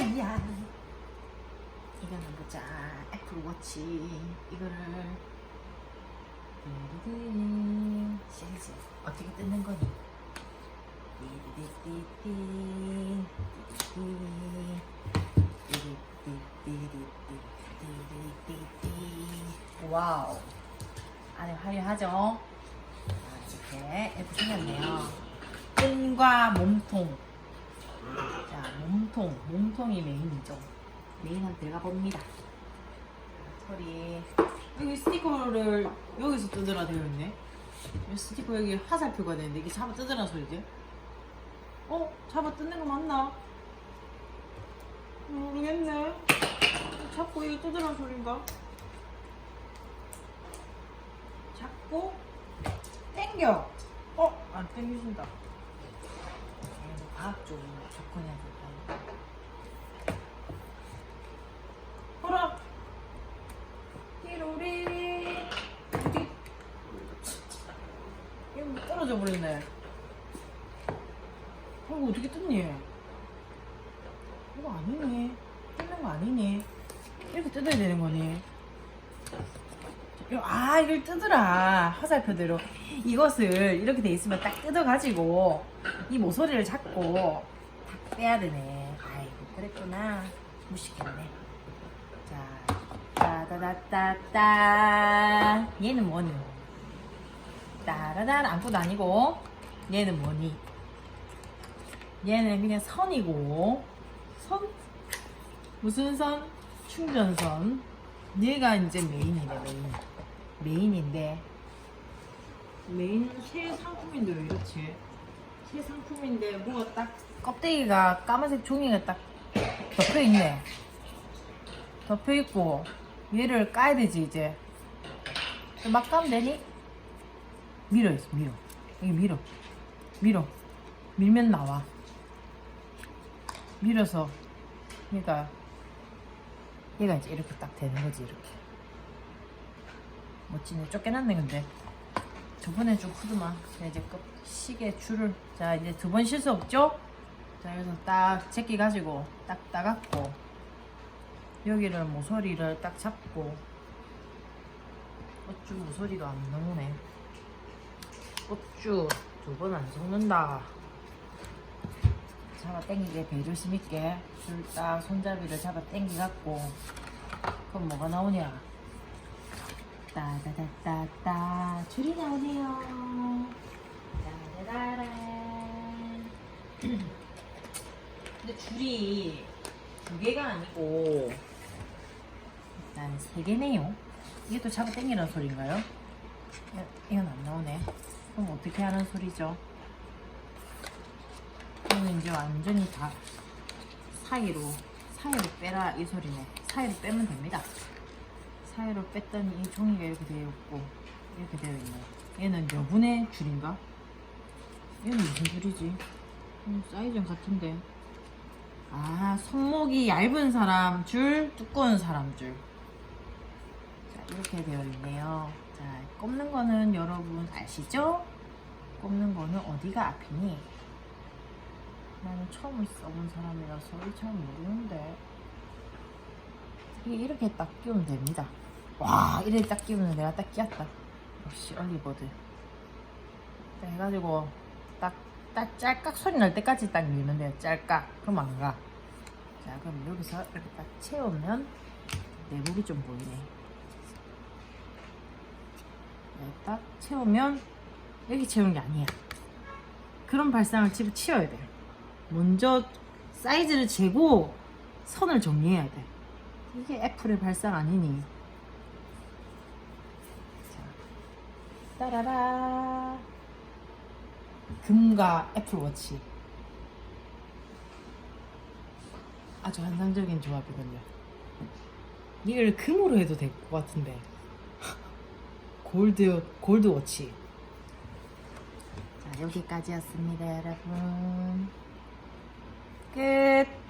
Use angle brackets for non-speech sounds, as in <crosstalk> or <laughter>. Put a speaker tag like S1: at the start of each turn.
S1: 아이야. 이거는 보자 애플워치 이거를. 실즈 어떻게 뜯는 거니? 와우. 안에 화려하죠? 아, 이렇게 예쁘게 생겼네요. 끈과 몸통. 자, 몸통. 몸통이 메인이죠. 메인한테 들어가 봅니다. 털이. 여기 스티커를 여기서 뜯으라 되어 있네. 이 스티커 여기 화살표가 되는데 이게 잡아 뜯으라 소리지? 어? 잡아 뜯는 거 맞나? 모르겠네. 자꾸 이거 뜯으라 소린가? 잡고 땡겨. 어? 안 땡겨진다. 과학 좀 접근해야 될까? 허라. 띠로리. 어디? 이거 뭐 떨어져 버렸네. 어, 이거 어떻게 뜯니? 이거 아니네. 뜯는 거 아니네. 이렇게 뜯어야 되는 거네. 아, 이걸 뜯으라. 화살표대로. 이것을 이렇게 돼 있으면 딱 뜯어가지고 이 모서리를 잡고 딱 빼야 되네. 아이고, 그랬구나. 무식했네. 자, 따다다따따. 얘는 뭐니? 따라단 아무것도 아니고 얘는 뭐니? 얘는 그냥 선이고 선? 무슨 선? 충전선. 얘가 이제 메인이네, 메인. 메인인데 메인은 새 상품인데 왜 이렇지? 새 상품인데 뭐가 딱 껍데기가 까만색 종이가 딱 덮여 있네. 덮여 있고 얘를 까야 되지 이제. 막 까면 되니? 밀어 있어 밀어. 여기 밀어. 밀어. 밀면 나와. 밀어서 그러니까 얘가 이제 이렇게 딱 되는 거지 이렇게. 멋지네. 쫓겨났네 근데. 저번에 좀 후드만. 자 이제 끝 시계 줄을. 자 이제 두 번 실수 없죠? 자 여기서 딱 제끼 가지고 딱 따갖고 여기를 모서리를 딱 잡고 어쭈 모서리도 안 나오네. 어쭈 두 번안 속는다. 잡아 당기게 배조심 있게 줄딱 손잡이를 잡아 당기 갖고 그럼 뭐가 나오냐 따다다따따 줄이 나오네요. 따다다란. 근데 줄이 두 개가 아니고 일단 세 개네요. 이게 또 잡아 당기는 소리인가요? 야, 이건 안 나오네. 그럼 어떻게 하는 소리죠? 이거는 이제 완전히 다 사이로 사이로 빼라 이 소리네. 사이로 빼면 됩니다. 사이로 뺐더니 이 종이가 이렇게 되어 있고 이렇게 되어 있네. 얘는 여분의 줄인가? 얘는 무슨 줄이지? 음, 사이즈는 같은데. 아, 손목이 얇은 사람 줄, 두꺼운 사람 줄. 자, 이렇게 되어 있네요. 자, 꼽는 거는 여러분 아시죠? 꼽는 거는 어디가 앞이니? 나는 처음 써본 사람이라서 잘 모르는데. 이렇게 딱 끼우면 됩니다. 와, 이렇게 딱 끼우면 내가 딱 끼웠다. 역시 얼리버드. 딱 해가지고 딱, 딱 짤깍 소리 날 때까지 딱 밀면 돼요. 짤깍. 그럼 안 가. 자, 그럼 여기서 이렇게 딱 채우면 내복이 좀 보이네. 네, 딱 채우면 여기 채우는 게 아니야. 그런 발상을 집에 치워야 돼. 먼저 사이즈를 재고 선을 정리해야 돼. 이게 애플의 발상 아니니? 자, 따라라. 금과 애플워치. 아주 환상적인 조합이군요. 이걸 금으로 해도 될 것 같은데. <laughs> 골드, 골드워치. 자, 여기까지였습니다, 여러분. 끝.